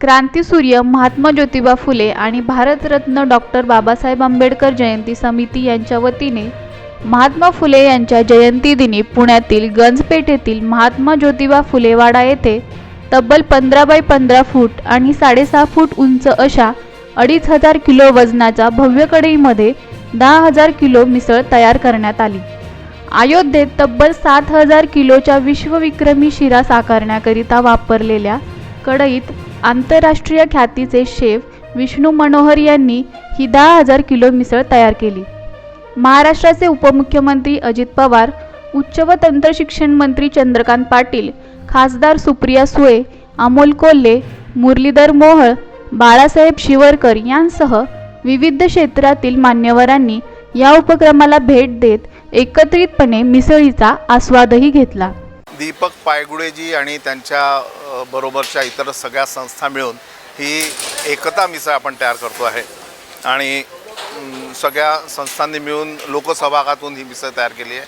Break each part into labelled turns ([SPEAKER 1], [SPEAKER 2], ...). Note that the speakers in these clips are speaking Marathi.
[SPEAKER 1] क्रांतीसूर्य महात्मा ज्योतिबा फुले आणि भारतरत्न डॉक्टर बाबासाहेब आंबेडकर जयंती समिती यांच्या वतीने महात्मा फुले यांच्या जयंतीदिनी पुण्यातील गंजपेठेतील महात्मा ज्योतिबा फुले वाडा येथे तब्बल पंधरा बाय पंधरा फूट आणि साडेसहा फूट उंच अशा अडीच हजार किलो वजनाच्या भव्य कढईमध्ये दहा हजार किलो मिसळ तयार करण्यात आली. अयोध्येत तब्बल सात हजार किलोच्या विश्वविक्रमी शिरा साकारण्याकरिता वापरलेल्या कढईत आंतरराष्ट्रीय ख्यातीचे शेफ विष्णू मनोहर यांनी ही दहा हजार किलो मिसळ तयार केली. महाराष्ट्राचे उपमुख्यमंत्री अजित पवार उच्च व तंत्रशिक्षण मंत्री चंद्रकांत पाटील खासदार सुप्रिया सुळे अमोल कोल्हे मुरलीधर मोहळ बाळासाहेब शिवरकर यांसह विविध क्षेत्रातील मान्यवरांनी या उपक्रमाला भेट देत एकत्रितपणे मिसळीचा आस्वादही घेतला.
[SPEAKER 2] दीपक पायगुडेजी आणि त्यांच्या बरोबरच्या इतर सगळ्या संस्था मिळून ही एकता मिसळ आपण तयार करतो आहे. आणि सगळ्या संस्थांनी मिळून लोकसहभागातून ही मिसळ तयार केली आहे.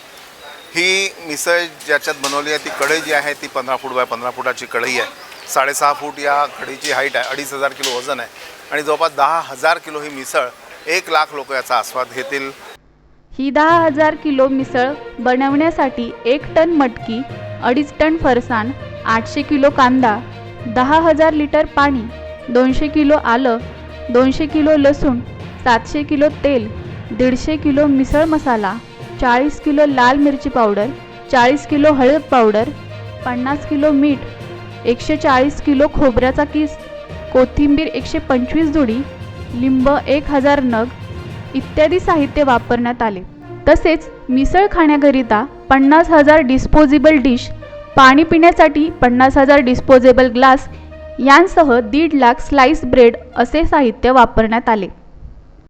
[SPEAKER 2] ही मिसळ ज्याच्यात बनवली आहे ती कढई जी आहे ती पंधरा फूट बाय पंधरा फुटाची कढई आहे. साडेसहा फूट या कढईची हाईट आहे अडीच हजार किलो वजन आहे. आणि जवळपास दहा हजार किलो ही मिसळ एक लाख लोक याचा आस्वाद घेतील.
[SPEAKER 1] ही दहा हजार किलो मिसळ बनवण्यासाठी एक टन मटकी अडीच टन फरसाण आठशे किलो कांदा दहा हजार लिटर पाणी दोनशे किलो आलं दोनशे किलो लसूण सातशे किलो तेल दीडशे किलो मिसळ मसाला चाळीस किलो लाल मिरची पावडर चाळीस किलो हळद पावडर पन्नास किलो मीठ एकशे चाळीस किलो खोबऱ्याचा किस कोथिंबीर एकशे पंचवीस जुडी लिंब एक हजार नग इत्यादी साहित्य वापरण्यात आले. तसेच मिसळ खाण्याकरिता पन्नास हजार डिस्पोजेबल डिश पाणी पिण्यासाठी पन्नास हजार डिस्पोजेबल ग्लास यांसह दीड लाख स्लाईस ब्रेड असे साहित्य वापरण्यात आले.